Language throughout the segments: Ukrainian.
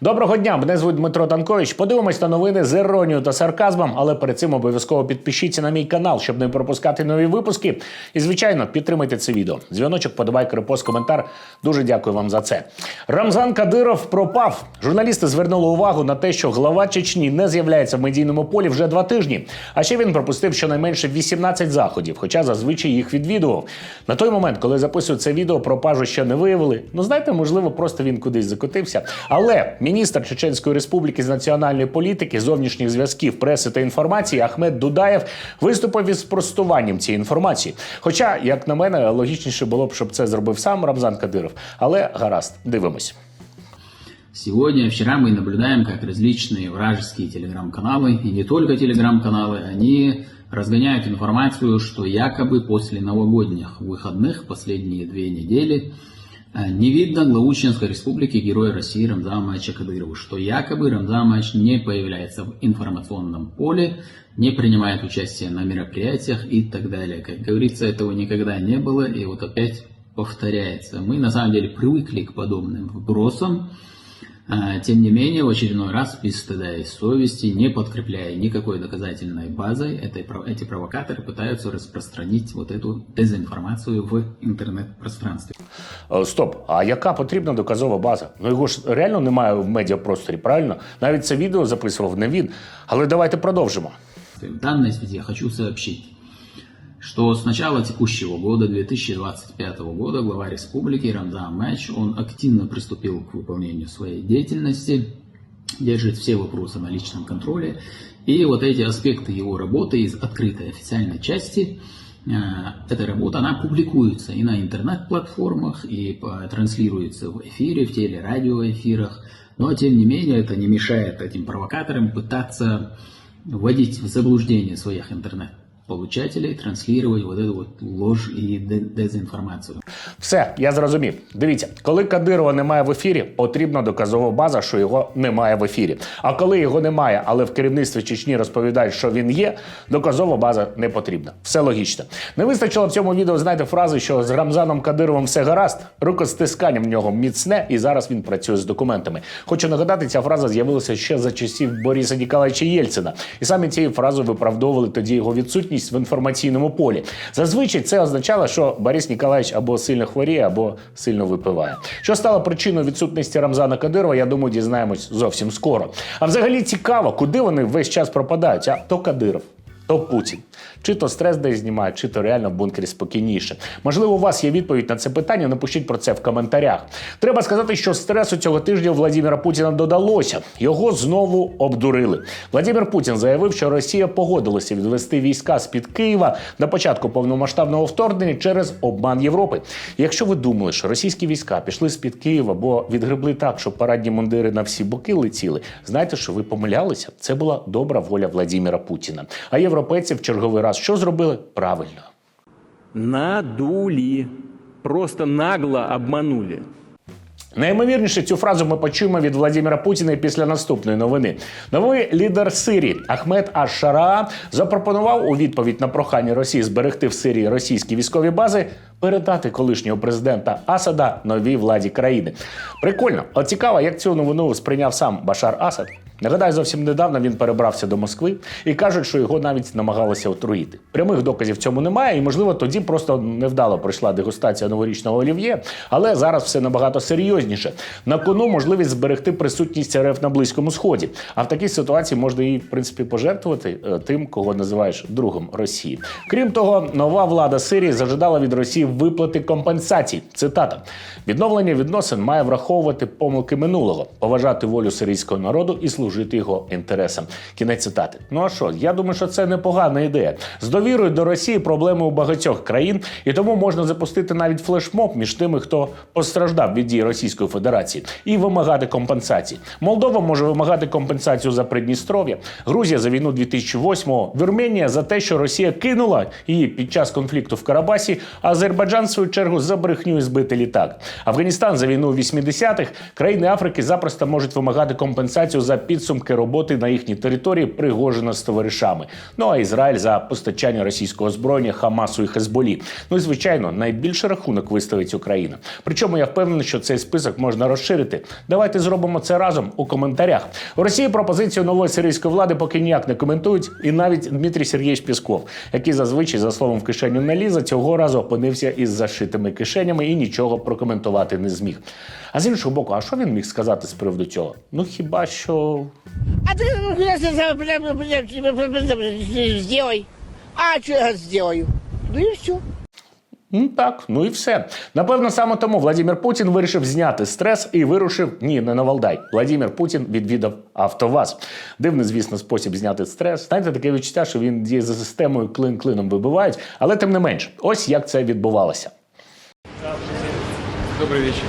Доброго дня, мене звуть Дмитро Танкович. Подивимось на новини з іронією та сарказмом, але перед цим обов'язково підпишіться на мій канал, щоб не пропускати нові випуски. І, звичайно, підтримайте це відео. Дзвіночок, подавайка, репост, коментар. Дуже дякую вам за це. Рамзан Кадиров пропав. Журналісти звернули увагу на те, що глава Чечні не з'являється в медійному полі вже два тижні. А ще він пропустив щонайменше 18 заходів, хоча зазвичай їх відвідував. На той момент, коли записую це відео, пропажу ще не виявили. Ну знаєте, можливо, просто він кудись закотився. Але міністр Чеченської республіки з національної політики, зовнішніх зв'язків, преси та інформації Ахмед Дудаєв виступив із спростуванням цієї інформації. Хоча, як на мене, логічніше було б, щоб це зробив сам Рамзан Кадиров. Але гаразд, дивимось. Сегодня, вчера мы наблюдаем, как различные вражеские телеграм-каналы, и не только телеграм-каналы, они разгоняют информацию, что якобы после новогодних выходных, последние две недели, э, не видно главу Чеченской республики, героя России Рамзана Мача Кадырова, что якобы Рамзан Мач не появляется в информационном поле, не принимает участие на мероприятиях и так далее. Как говорится, этого никогда не было, и вот опять повторяется. Мы на самом деле привыкли к подобным вбросам, Тем не менее, в очередной раз, без стыда и совести, не подкрепляя никакой доказательной базой, этой, про- эти провокаторы пытаются распространить вот эту дезинформацию в интернет-пространстве. Е, Стоп, а яка потрібна доказова база? Ну його ж реально немає в медіапросторі, правильно? Навіть це відео записував не він. Але давайте продовжимо. В данной связи хочу сообщить, что с начала текущего года, 2025 года, глава республики Рамзан Мэч, он активно приступил к выполнению своей деятельности, держит все вопросы на личном контроле, и вот эти аспекты его работы из открытой официальной части, э, эта работа, она публикуется и на интернет-платформах, и транслируется в эфире, в телерадиоэфирах, но тем не менее это не мешает этим провокаторам пытаться вводить в заблуждение своих интернет-получателей, транслировать вот эту вот ложь и де- дезинформацию. Все, я зрозумів. Дивіться, коли Кадирова немає в ефірі, потрібна доказова база, що його немає в ефірі. А коли його немає, але в керівництві Чечні розповідають, що він є, доказова база не потрібна. Все логічно. Не вистачило в цьому відео, знаєте, фрази, що з Рамзаном Кадировим все гаразд, рукостискання в нього міцне, і зараз він працює з документами. Хочу нагадати, ця фраза з'явилася ще за часів Бориса Ніколаєвича Єльцина. І саме цією фразою виправдовували тоді його відсутність в інформаційному полі. Зазвичай це означало, що Борис Ніколаєвич або сильно хворіє, або сильно випиває. Що стало причиною відсутності Рамзана Кадирова, я думаю, дізнаємось зовсім скоро. А взагалі цікаво, куди вони весь час пропадають. А то Кадиров. То Путін. Чи то стрес десь знімає, чи то реально в бункері спокійніше. Можливо, у вас є відповідь на це питання. Напишіть про це в коментарях. Треба сказати, що стресу цього тижня у Владимира Путіна додалося. Його знову обдурили. Владимир Путін заявив, що Росія погодилася відвести війська з під Києва на початку повномасштабного вторгнення через обман Європи. Якщо ви думали, що російські війська пішли з під Києва, бо відгребли так, що парадні мундири на всі боки летіли, знайте, що ви помилялися. Це була добра воля Владимира Путіна. А європейці в черговий раз що зробили? Правильно. Надулі. Просто нагло обманули. Найімовірніше цю фразу ми почуємо від Владимира Путіна після наступної новини. Новий лідер Сирії Ахмед Аш-Шара запропонував у відповідь на прохання Росії зберегти в Сирії російські військові бази передати колишнього президента Асада новій владі країни. Прикольно, от цікаво, як цю новину сприйняв сам Башар Асад. Нагадаю, зовсім недавно він перебрався до Москви і кажуть, що його навіть намагалися отруїти. Прямих доказів цьому немає, і можливо тоді просто невдало пройшла дегустація новорічного олів'є. Але зараз все набагато серйозніше. На кону можливість зберегти присутність РФ на близькому сході. А в такій ситуації можна і в принципі пожертвувати е, тим, кого називаєш другом Росії. Крім того, нова влада Сирії зажадала від Росії виплати компенсацій. Цитата: відновлення відносин має враховувати помилки минулого, поважати волю сирійського народу і служити його інтересам. Кінець цитати. Ну а що? Я думаю, що це непогана ідея. З довірою до Росії проблеми у багатьох країн, і тому можна запустити навіть флешмоб між тими, хто постраждав від дій Російської Федерації, і вимагати компенсації. Молдова може вимагати компенсацію за Придністров'я, Грузія за війну 2008-го, Вірменія за те, що Росія кинула її під час конфлікту в Карабасі, Азербайджан Азербайджан, в свою чергу, за брехню і збити літак. Афганістан за війну у 80-х, країни Африки запросто можуть вимагати компенсацію за підсумки роботи на їхній території Пригожина з товаришами. Ну а Ізраїль за постачання російського озброєння Хамасу і Хезболі. Ну і звичайно, найбільший рахунок виставить Україна. Причому я впевнений, що цей список можна розширити. Давайте зробимо це разом у коментарях. У Росії пропозицію нової сирійської влади поки ніяк не коментують, і навіть Дмитрій Сергійович Пісков, який зазвичай за словом в кишеню не лізе, цього разу опинився із зашитими кишенями і нічого прокоментувати не зміг. А з іншого боку, а що він міг сказати з приводу цього? Ну хіба що А ти зробив? А що я сделаю? Ну і все. Ну так, ну і все. Напевно, саме тому Владимир Путін вирішив зняти стрес і вирушив ні, не на Валдай. Владимир Путін відвідав АвтоВАЗ. Дивний, звісно, спосіб зняти стрес. Знаєте, таке відчуття, що він діє за системою клин клином вибивають, але тим не менш, ось як це відбувалося. Добрый вечер.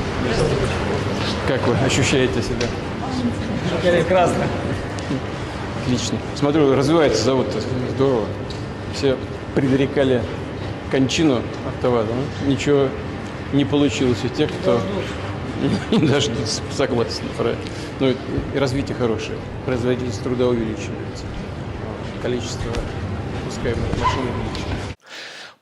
Как вы ощущаете себя? Прекрасно. Отлично. Смотрю, развивается завод здорово. Все предрекали кончину АвтоВАЗа. но Ничего не получилось у тех, кто не дождутся. Согласен. Ну, развитие хорошее. Производительность труда увеличивается. Количество выпускаемых машин увеличивается.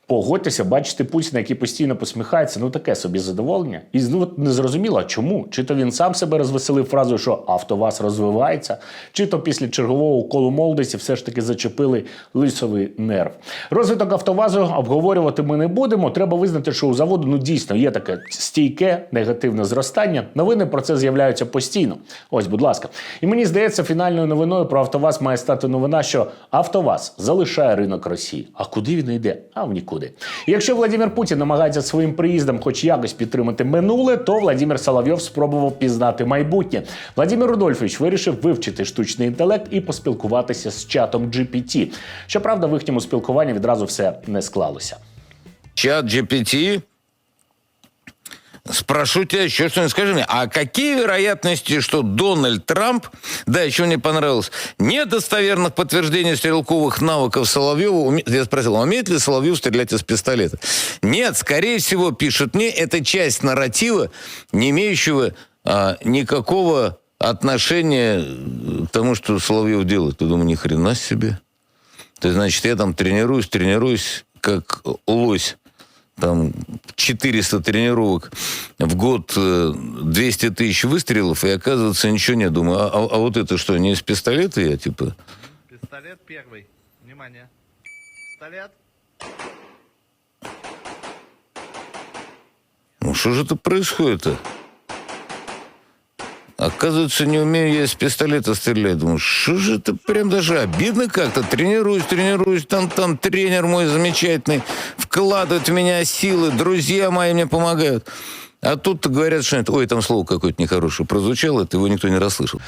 Погодьтеся, бачити Путіна, який постійно посміхається, ну таке собі задоволення. І ну, не зрозуміло, чому? Чи то він сам себе розвеселив фразою, що АвтоВАЗ розвивається, чи то після чергового уколу молодості все ж таки зачепили лисовий нерв. Розвиток АвтоВАЗу обговорювати ми не будемо. Треба визнати, що у заводу ну дійсно є таке стійке негативне зростання. Новини про це з'являються постійно. Ось, будь ласка. І мені здається, фінальною новиною про АвтоВАЗ має стати новина, що АвтоВАЗ залишає ринок Росії. А куди він йде? А в нікуди. І якщо Владимир Путін намагається своїм приїздом хоч якось підтримати минуле, то Владимир Соловйов спробував пізнати майбутнє. Владимир Рудольфович вирішив вивчити штучний інтелект і поспілкуватися з чатом GPT. Щоправда, в їхньому спілкуванні відразу все не склалося. чат GPT. Спрошу тебя еще что-нибудь. Скажи мне, а какие вероятности, что Дональд Трамп, да, еще мне понравилось, нет достоверных подтверждений стрелковых навыков Соловьева? Я спросил, а умеет ли Соловьев стрелять из пистолета? Нет, скорее всего, пишут мне, это часть нарратива, не имеющего а, никакого отношения к тому, что Соловьев делает. Я думаю, ни хрена себе. Есть, значит, я там тренируюсь, тренируюсь, как лось. Там 400 тренировок в год, э, 200 тысяч выстрелов, и оказывается ничего нет. Думаю, а, а- а вот это что, не из пистолета я, типа? Пистолет первый. Внимание. Пистолет. Ну, что же это происходит-то? Оказывается, не умею я из пистолета стрелять. Думаю, что же это прям даже обидно как-то. Тренируюсь, тренируюсь, там, там тренер мой замечательный вкладывает в меня силы, друзья мои мне помогают. А тут говорят, что это, ой, там слово какое-то нехорошее прозвучало, это его никто не расслышал.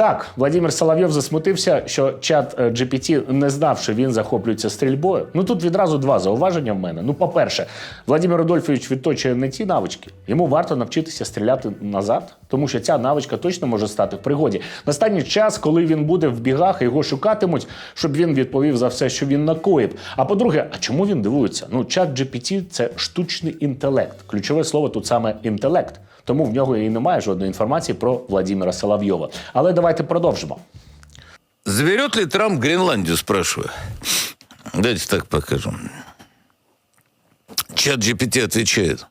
Так, Владимир Соловйов засмутився, що чат е, GPT не знав, що він захоплюється стрільбою. Ну тут відразу два зауваження в мене. Ну, по-перше, Владимир Рудольфович відточує не ті навички. Йому варто навчитися стріляти назад, тому що ця навичка точно може стати в пригоді. Настанній час, коли він буде в бігах, його шукатимуть, щоб він відповів за все, що він накоїв. А по-друге, а чому він дивується? Ну, чат GPT – це штучний інтелект. Ключове слово тут саме інтелект. Тому в нього і немає жодної інформації про Владимира Соловйова. Але давайте продовжимо. Заберет ли Трамп Гренландию, спрашиваю. Давайте так покажем. Чат GPT отвечает.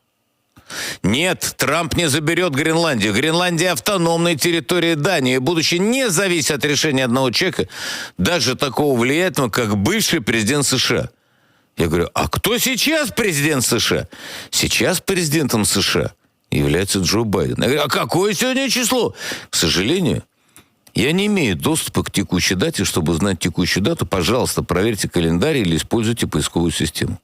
Нет, Трамп не заберет Гренландию. Гренландия автономная территория Дании, и, будучи не зависит от решения одного человека, даже такого влиятельного, как бывший президент США. Я говорю, а кто сейчас президент США? Сейчас президентом США является Джо Байден. Я говорю, а какое сегодня число? К сожалению, я не имею доступа к текущей дате. Чтобы знать текущую дату, пожалуйста, проверьте календарь или используйте поисковую систему.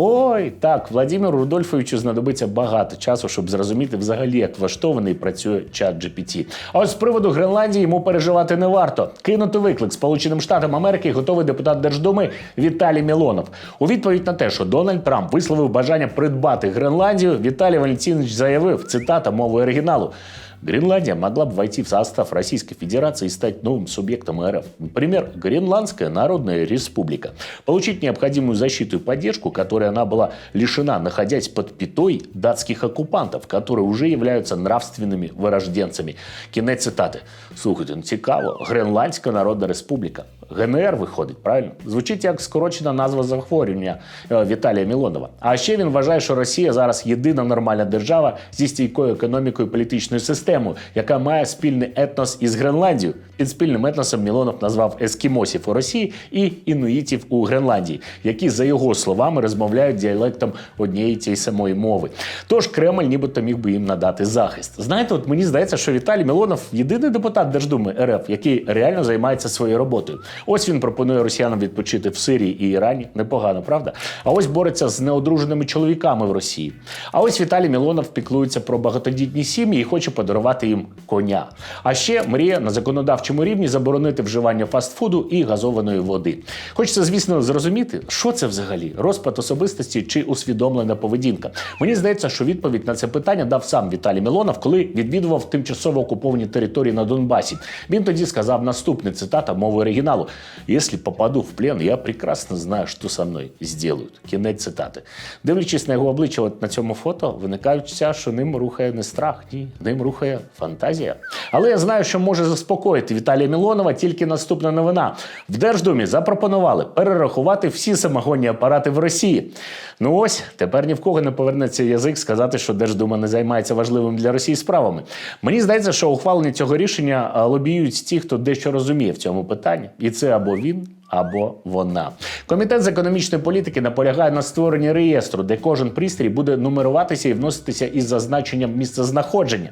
Ой, так, Владимиру Рудольфовичу знадобиться багато часу, щоб зрозуміти взагалі, як влаштований працює чат GPT. А ось з приводу Гренландії йому переживати не варто. Кинути виклик Сполученим Штатам Америки готовий депутат Держдуми Віталій Мілонов. У відповідь на те, що Дональд Трамп висловив бажання придбати Гренландію, Віталій Валентинович заявив цитата мовою оригіналу. Гренландия могла бы войти в состав Российской Федерации и стать новым субъектом РФ. Например, Гренландская Народная Республика. Получить необходимую защиту и поддержку, которой она была лишена, находясь под пятой датских оккупантов, которые уже являются нравственными вырожденцами. Кінець цитати. Слухайте, ну цікаво. Гренландська Народна Республіка. ГНР виходить, правильно? Звучить як скорочена назва захворювання е, Віталія Мілонова. А ще він вважає, що Росія зараз єдина нормальна держава зі стійкою економікою і політичною системою, яка має спільний етнос із Гренландією. Під спільним етносом Мілонов назвав ескімосів у Росії і інуїтів у Гренландії, які, за його словами, розмовляють діалектом однієї тієї самої мови. Тож Кремль нібито міг би їм надати захист. Знаєте, от мені здається, що Віталій Мілонов єдиний депутат Держдуми РФ, який реально займається своєю роботою. Ось він пропонує росіянам відпочити в Сирії і Ірані. Непогано, правда? А ось бореться з неодруженими чоловіками в Росії. А ось Віталій Мілонов піклується про багатодітні сім'ї і хоче подарувати їм коня. А ще мріє на законодавчому рівні заборонити вживання фастфуду і газованої води. Хочеться, звісно, зрозуміти, що це взагалі розпад особистості чи усвідомлена поведінка. Мені здається, що відповідь на це питання дав сам Віталій Мілонов, коли відвідував тимчасово окуповані території на Донбасі. Він тоді сказав наступне цитата мовою оригіналу: Якщо попаду в плен, я прекрасно знаю, що со мною зроблять. Кінець цитати. Дивлячись на його обличчя, от на цьому фото, виникає відчуття, що ним рухає не страх, ні, ним рухає фантазія. Але я знаю, що може заспокоїти Віталія Мілонова тільки наступна новина. В Держдумі запропонували перерахувати всі самогонні апарати в Росії. Ну ось тепер ні в кого не повернеться язик сказати, що Держдума не займається важливим для Росії справами. Мені здається, що ухвалення цього рішення лобіюють ті, хто дещо розуміє в цьому питанні, і це або він. Або вона. Комітет з економічної політики наполягає на створенні реєстру, де кожен пристрій буде нумеруватися і вноситися із зазначенням місцезнаходження.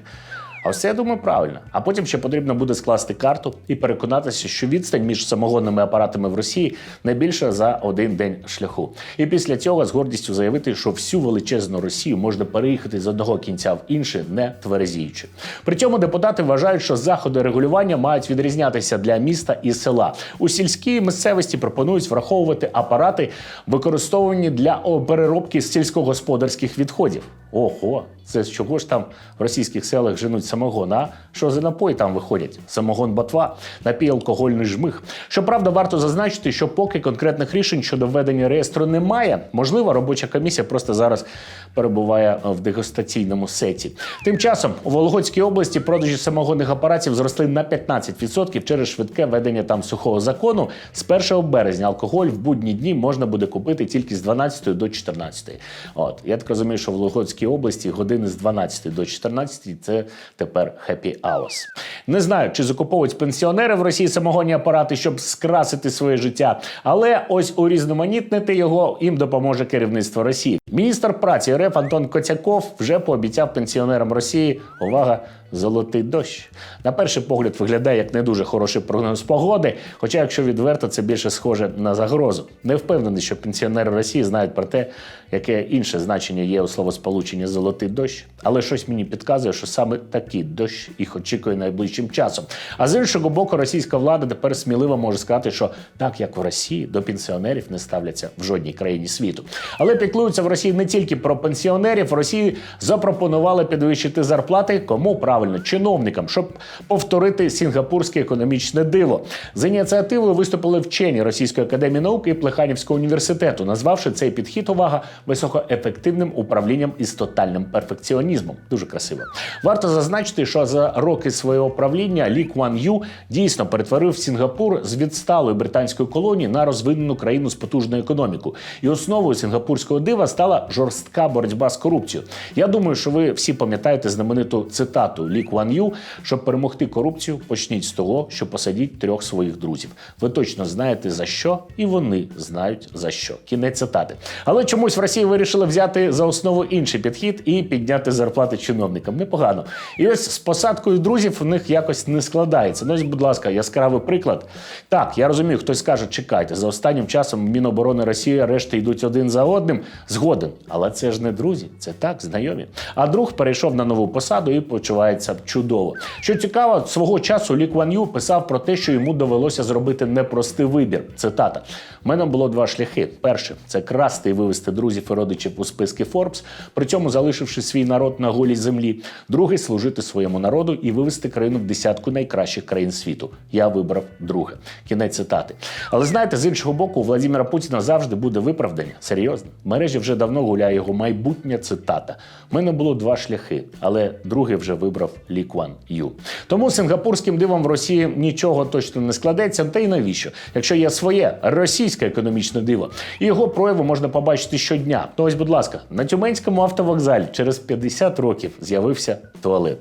А це я думаю правильно. А потім ще потрібно буде скласти карту і переконатися, що відстань між самогонними апаратами в Росії не більша за один день шляху. І після цього з гордістю заявити, що всю величезну Росію можна переїхати з одного кінця в інше, не тверезіючи. При цьому депутати вважають, що заходи регулювання мають відрізнятися для міста і села. У сільській місцевості пропонують враховувати апарати, використовані для переробки сільськогосподарських відходів. Ого, це з чого ж там в російських селах женуть самогон? А що за напої там виходять? Самогон ботва, напій алкогольний жмих. Щоправда, варто зазначити, що поки конкретних рішень щодо введення реєстру немає, можливо, робоча комісія просто зараз перебуває в дегустаційному сеті. Тим часом у Вологодській області продажі самогонних апаратів зросли на 15% через швидке введення там сухого закону. З 1 березня алкоголь в будні дні можна буде купити тільки з 12 до 14. От я так розумію, що в Вологодській області години з 12 до 14 це тепер happy hours. Не знаю, чи закуповують пенсіонери в Росії самогонні апарати, щоб скрасити своє життя, але ось урізноманітнити його їм допоможе керівництво Росії. Міністр праці РФ Антон Коцяков вже пообіцяв пенсіонерам Росії увага, золотий дощ. На перший погляд виглядає як не дуже хороший прогноз погоди. Хоча, якщо відверто, це більше схоже на загрозу. Не впевнений, що пенсіонери Росії знають про те, яке інше значення є у словосполученні золотий дощ. Але щось мені підказує, що саме такий дощ їх очікує найближчим часом. А з іншого боку, російська влада тепер сміливо може сказати, що так як в Росії до пенсіонерів не ставляться в жодній країні світу. Але піклуються в Росії не тільки про пенсіонерів. Росії запропонували підвищити зарплати кому правильно чиновникам, щоб повторити сінгапурське економічне диво. З ініціативою виступили вчені Російської академії наук і Плеханівського університету, назвавши цей підхід увага високоефективним управлінням із тотальним перфекціонізмом. Дуже красиво. Варто зазначити, що за роки свого правління Лі Куан Ю дійсно перетворив Сінгапур з відсталої британської колонії на розвинену країну з потужною економікою. І основою сінгапурського дива стала жорстка боротьба з корупцією. Я думаю, що ви всі пам'ятаєте знамениту цитату Лі Куан Ю, щоб перемогти корупцію, почніть з того, що посадіть трьох своїх друзів. Ви точно знаєте за що, і вони знають за що. Кінець цитати. Але чомусь в Росії вирішили взяти за основу інший підхід і підняти зарплати чиновникам. Непогано. І ось з посадкою друзів у них якось не складається. Ну, ось, будь ласка, яскравий приклад. Так, я розумію, хтось скаже, чекайте, за останнім часом Міноборони Росії решти йдуть один за одним. Згоден. Згоден, але це ж не друзі, це так, знайомі. А друг перейшов на нову посаду і почувається чудово. Що цікаво, свого часу Лі Куан Ю писав про те, що йому довелося зробити непростий вибір. Цитата: У мене було два шляхи. Перший це красти і вивести друзів і родичів у списки Форбс, при цьому залишивши свій народ на голій землі. Другий служити своєму народу і вивести країну в десятку найкращих країн світу. Я вибрав друге. Кінець цитати. Але знаєте, з іншого боку, у Владимира Путіна завжди буде виправдання. Серйозно, мережі вже давно гуляє його майбутня цитата. У мене було два шляхи, але другий вже вибрав Лі Куан Ю. Тому сингапурським дивом в Росії нічого точно не складеться. Та й навіщо? Якщо є своє російське економічне диво, і його прояви можна побачити щодня. То ось, будь ласка, на Тюменському автовокзалі через 50 років з'явився туалет.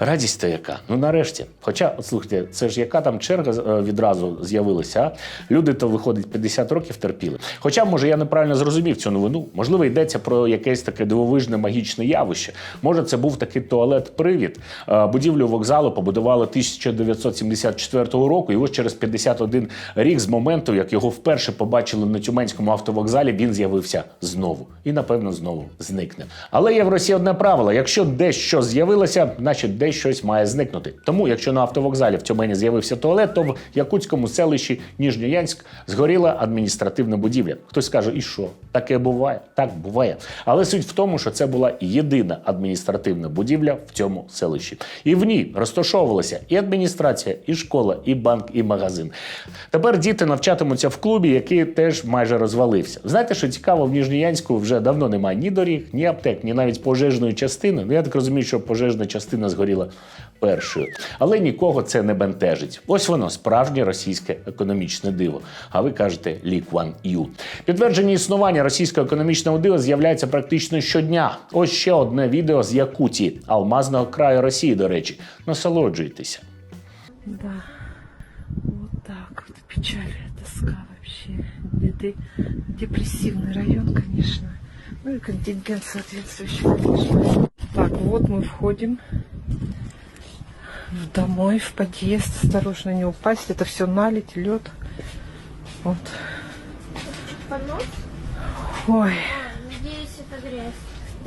Радість то яка? Ну нарешті. Хоча, от слухайте, це ж яка там черга е, відразу з'явилася? А? Люди то виходить 50 років терпіли. Хоча, може, я неправильно зрозумів цю новину. Можливо, йдеться про якесь таке дивовижне магічне явище. Може, це був такий туалет-привід. Е, Будівлю вокзалу побудували 1974 року, і ось через 51 рік з моменту, як його вперше побачили на Тюменському автовокзалі, він з'явився знову. І, напевно, знову зникне. Але є в Росії одне правило: якщо десь що з'явилося, значить десь щось має зникнути. Тому, якщо на автовокзалі в Тюмені з'явився туалет, то в Якутському селищі Ніжньоянськ згоріла адміністративна будівля. Хтось скаже, і що? Таке буває? Так буває. Але суть в тому, що це була єдина адміністративна будівля в цьому селищі. І в ній розташовувалася і адміністрація, і школа, і банк, і магазин. Тепер діти навчатимуться в клубі, який теж майже розвалився. Знаєте, що цікаво, в Ніжньоянську вже давно немає ні доріг, ні аптек, ні навіть пожежної частини. Ну я так розумію, що пожежна частина згоріла першою. Але нікого це не бентежить. Ось воно справжнє російське економічне диво. А ви кажете Лі Куан Ю. Підтвердження існування російського економічного дива з'являється практично щодня. Ось ще одне відео з Якутії, алмазного краю Росії, до речі. Насолоджуйтеся. Да, вот так вот печаль, тоска вообще. Это депрессивный район, конечно. Ну и контингент соответствующий, конечно. Так, вот мы входим в домой, в подъезд. Осторожно не упасть. Это все налить, лед. Вот. Ой, Здесь это грязь.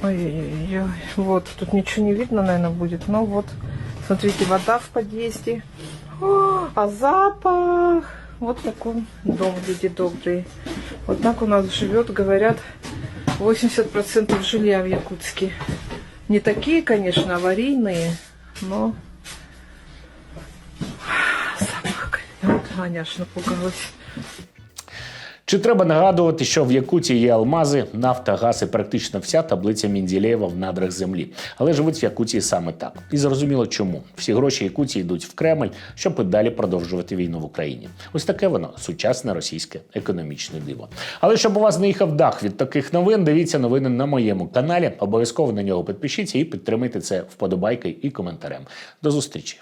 Ой-ой-ой. Вот, тут ничего не видно, наверное, будет. Но вот, смотрите, вода в подъезде. О, а запах! Вот такой дом, люди добрые. Вот так у нас живет, говорят, 80% жилья в Якутске. Не такие, конечно, аварийные, но запах. Вот Аня аж напугалась. Чи треба нагадувати, що в Якутії є алмази, нафта, газ і практично вся таблиця Мінділеєва в надрах землі. Але живуть в Якутії саме так. І зрозуміло чому. Всі гроші Якутії йдуть в Кремль, щоб і далі продовжувати війну в Україні. Ось таке воно сучасне російське економічне диво. Але щоб у вас не їхав дах від таких новин, дивіться новини на моєму каналі. Обов'язково на нього підпишіться і підтримайте це вподобайки і коментарем. До зустрічі.